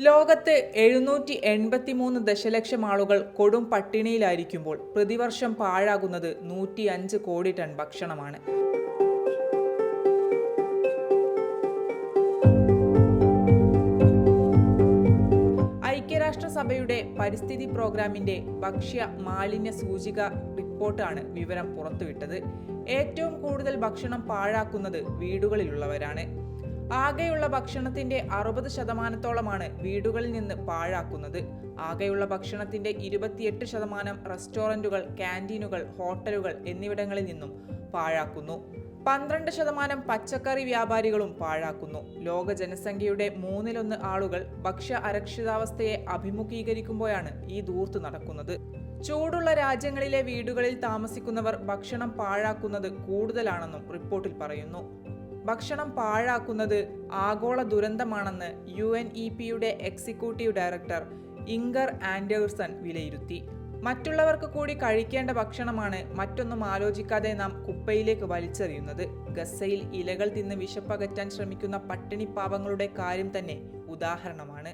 ലോകത്ത് എഴുന്നൂറ്റി എൺപത്തി മൂന്ന് ദശലക്ഷം ആളുകൾ കൊടും പട്ടിണിയിലായിരിക്കുമ്പോൾ പ്രതിവർഷം പാഴാകുന്നത് നൂറ്റി അഞ്ച് കോടി ടൺ ഭക്ഷണമാണ്. ഐക്യരാഷ്ട്രസഭയുടെ പരിസ്ഥിതി പ്രോഗ്രാമിന്റെ ഭക്ഷ്യ മാലിന്യ സൂചിക റിപ്പോർട്ടാണ് വിവരം പുറത്തുവിട്ടത്. ഏറ്റവും കൂടുതൽ ഭക്ഷണം പാഴാക്കുന്നത് വീടുകളിലുള്ളവരാണ്. ആകെയുള്ള ഭക്ഷണത്തിന്റെ അറുപത് ശതമാനത്തോളമാണ് വീടുകളിൽ നിന്ന് പാഴാക്കുന്നത്. ആകെയുള്ള ഭക്ഷണത്തിന്റെ ഇരുപത്തിയെട്ട് ശതമാനം റെസ്റ്റോറന്റുകൾ ക്യാന്റീനുകൾ ഹോട്ടലുകൾ എന്നിവിടങ്ങളിൽ നിന്നും പാഴാക്കുന്നു. പന്ത്രണ്ട് ശതമാനം പച്ചക്കറി വ്യാപാരികളും പാഴാക്കുന്നു. ലോക ജനസംഖ്യയുടെ മൂന്നിലൊന്ന് ആളുകൾ ഭക്ഷ്യ അരക്ഷിതാവസ്ഥയെ അഭിമുഖീകരിക്കുമ്പോഴാണ് ഈ ദൂർത്ത് നടക്കുന്നത്. ചൂടുള്ള രാജ്യങ്ങളിലെ വീടുകളിൽ താമസിക്കുന്നവർ ഭക്ഷണം പാഴാക്കുന്നത് കൂടുതലാണെന്നും റിപ്പോർട്ടിൽ പറയുന്നു. ഭക്ഷണം പാഴാക്കുന്നത് ആഗോള ദുരന്തമാണെന്ന് യു എൻ ഇ പിയുടെ എക്സിക്യൂട്ടീവ് ഡയറക്ടർ ഇംഗർ ആൻഡേഴ്സൺ വിലയിരുത്തി. മറ്റുള്ളവർക്ക് കൂടി കഴിക്കേണ്ട ഭക്ഷണമാണ് മറ്റൊന്നും ആലോചിക്കാതെ നാം കുപ്പയിലേക്ക് വലിച്ചെറിയുന്നത്. ഗസയിൽ ഇലകൾ തിന്ന് വിശപ്പകറ്റാൻ ശ്രമിക്കുന്ന പട്ടിണി പാവങ്ങളുടെ കാര്യം തന്നെ ഉദാഹരണമാണ്.